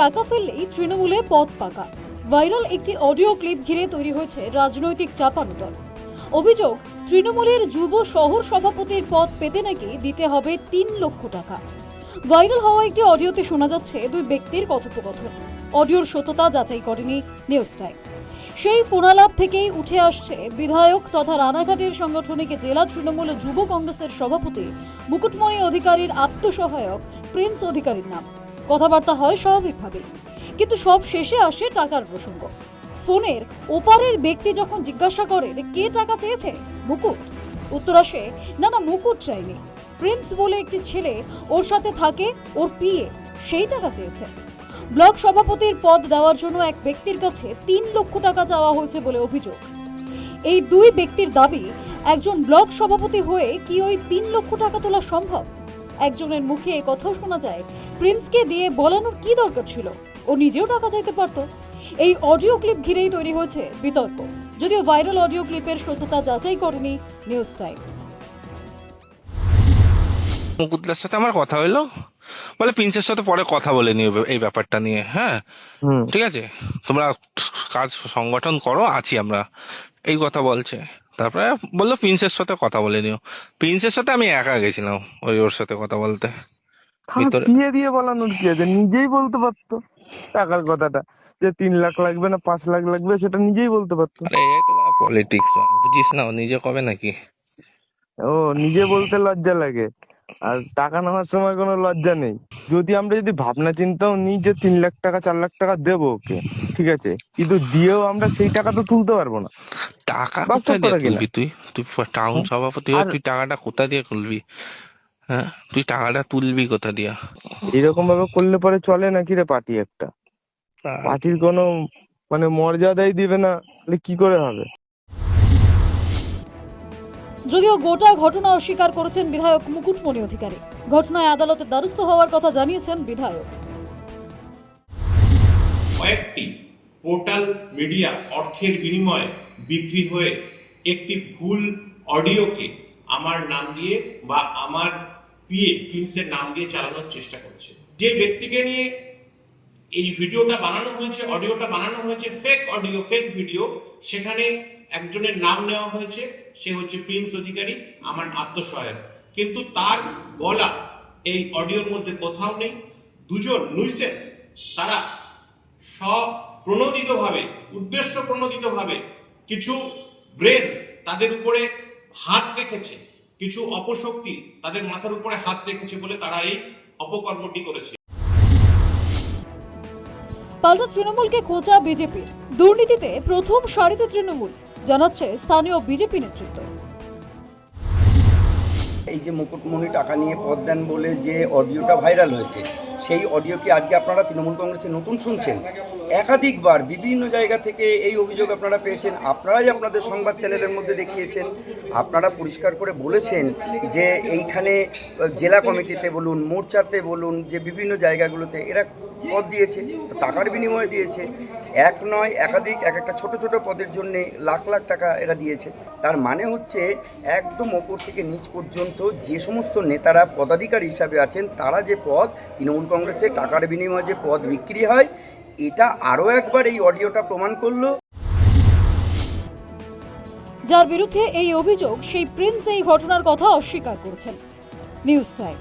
টাকা ফেললেই তৃণমূলে পথ পাকা। ভাইরাল একটি অডিও ক্লিপ ঘিরে তৈরি হয়েছে রাজনৈতিক চাপানুতর। অভিযোগ, তৃণমূলের যুব শহর সভাপতির পদ পেতে নাকি দিতে হবে তিন লক্ষ টাকা। ভাইরাল হওয়া একটি অডিওতে শোনা যাচ্ছে দুই ব্যক্তির কথোপকথন। অডিওর সত্যতা যাচাই করেনি নিউজ টাইম। সেই ফোনালাপ থেকেই উঠে আসছে বিধায়ক তথা রানাঘাটের সাংগঠনিক জেলা তৃণমূল যুব কংগ্রেসের সভাপতি মুকুটমণি অধিকারীর আত্মসহায়ক প্রিন্স অধিকারীর নাম। কথাবার্তা হয় স্বাভাবিকভাবে কিন্তু সব শেষে আসে টাকার প্রসঙ্গ। ফোনের ওপারের ব্যক্তি যখন জিজ্ঞাসা করে কে টাকা চেয়েছে? মুকুট। উত্তর আসে, না না, মুকুট চাইনি। প্রিন্স বলে একটি ছেলে ওর সাথে থাকে, ওর পিয়ে, সেই টাকা চেয়েছে। ব্লক সভাপতির পদ দেওয়ার জন্য এক ব্যক্তির কাছে তিন লক্ষ টাকা চাওয়া হয়েছে বলে অভিযোগ। এই দুই ব্যক্তির দাবি, একজন ব্লক সভাপতি হয়ে কি ওই তিন লক্ষ টাকা তোলা সম্ভব? একজনের মুখে এ কথাও শোনা যায় প্রিন্সকে দিয়ে বলানোর কি দরকার ছিল? ও নিজেও টাকা চাইতে পারতো। এই অডিও ক্লিপ ঘিরেই তৈরি হয়েছে বিতর্ক। যদিও ভাইরাল অডিও ক্লিপের সত্যতা যাচাই করেনি নিউজ টাইম। মুকুটদার সাথে আমার কথা হইল। বলে প্রিন্সের সাথে পরে কথা বলে নিও এই ব্যাপারটা নিয়ে হ্যাঁ? ঠিক আছে? তোমরা কাজ সংগঠন করো আছি আমরা। এই কথা বলছে। তারপরে বলল প্রিন্সের সাথে কথা বলে নিও প্রিন্সের সাথে আমি একা গেছিলাম ওই ওর সাথে কথা বলতে। থাক, ভিতরে- দিয়ে দিয়ে বলানোর কি আছে নিজেই বলতে পারতো টাকার কথাটা। যে তিন লাখ লাগবে না পাঁচ লাখ লাগবে সেটা নিজেই বলতে পারতো। আরে এই তো পলিটিক্স বুঝিস না ও নিজে কবে নাকি? ও নিজে বলতে লজ্জা লাগে। আর টাকা নেওয়ার সময় কোনো লজ্জা নেই। যদি আমরা যদি ভাবনা চিন্তাও নিই যে তিন লাখ টাকা চার লাখ টাকা দেবো ওকে ঠিক আছে? কিন্তু দিয়েও আমরা সেই টাকা তো তুলতে পারব না। টাকা কোথায় দিয়ে তুলবি তুই? তুই টাউন সভাপতি হয়ে তুই টাকাটা কোথা দিয়ে তুলবি? হ্যাঁ? তুই টাকাটা তুলবি কোথা দিয়া? এরকম ভাবে করলে পরে চলে নাকি রে পার্টি একটা? পার্টির কোনো মানে মর্যাদাই দিবে না তাহলে কি করে হবে? যদিও গোটা ঘটনা অস্বীকার করেছেন বিধায়ক মুকুটমণি অধিকারী। ঘটনায় আদালতে দ্বারস্থ হওয়ার কথা জানিয়েছেন বিধায়ক। কয়েকটি পোর্টাল মিডিয়া অর্থের বিনিময়ে বিক্রি হয়ে একটি ভুল অডিওকে আমার নাম দিয়ে বা আমার পিএ, প্রিন্সের নাম দিয়ে চালানোর চেষ্টা করছে। যে ব্যক্তিকে নিয়ে এই ভিডিওটা বানানো হয়েছে, অডিওটা বানানো হয়েছে ফেক অডিও ফেক ভিডিও সেখানে একজনের নাম নেওয়া হয়েছে, সে হচ্ছে প্রিন্স অধিকারী, আমার আত্মসহায়ক। কিন্তু তার গলা এই অডিওর মধ্যে কোথাও নেই। দুজন নুইসেন্স তারা স্বপ্রণোদিতভাবে উদ্দেশ্য প্রণোদিতভাবে কিছু ব্রেন তাদের উপরে হাত রেখেছে কিছু অপশক্তি তাদের মাথার উপরে হাত রেখেছে বলে তারা এই অপকর্মটি করেছে। পাল্টা তৃণমূলকে খোঁচা বিজেপির। দুর্নীতিতে প্রথম সারিতে তৃণমূল জানাচ্ছে স্থানীয় বিজেপি নেতৃত্ব। এই যে মুকুটমণি টাকা নিয়ে পদ দেন বলে যে অডিওটা ভাইরাল হয়েছে সেই অডিওকে আজকে আপনারা তৃণমূল কংগ্রেসে নতুন শুনছেন? একাধিকবার বিভিন্ন জায়গা থেকে এই অভিযোগ আপনারা পেয়েছেন। আপনারাই আপনাদের সংবাদ চ্যানেলের মধ্যে দেখিয়েছেন, আপনারা পরিষ্কার করে বলেছেন যে এইখানে জেলা কমিটিতে বলুন, মোর্চাতে বলুন, যে বিভিন্ন জায়গাগুলোতে এরা পদ দিয়েছে টাকার বিনিময়ে দিয়েছে। এক নয়, একাধিক, এক একটা ছোট ছোট পদের জন্যে লাখ লাখ টাকা এরা দিয়েছে। তার মানে হচ্ছে একদম ওপর থেকে নিচ পর্যন্ত যে সমস্ত নেতারা, পদাধিকারী হিসাবে আছেন, তারা যে পদ তৃণমূল কংগ্রেসে টাকার বিনিময়ে যে পদ বিক্রি হয়, এটা আরও একবার এই অডিওটা প্রমাণ করল। যার বিরুদ্ধে এই অভিযোগ, সেই প্রিন্স এই ঘটনার কথা অস্বীকার করেছেন। News time.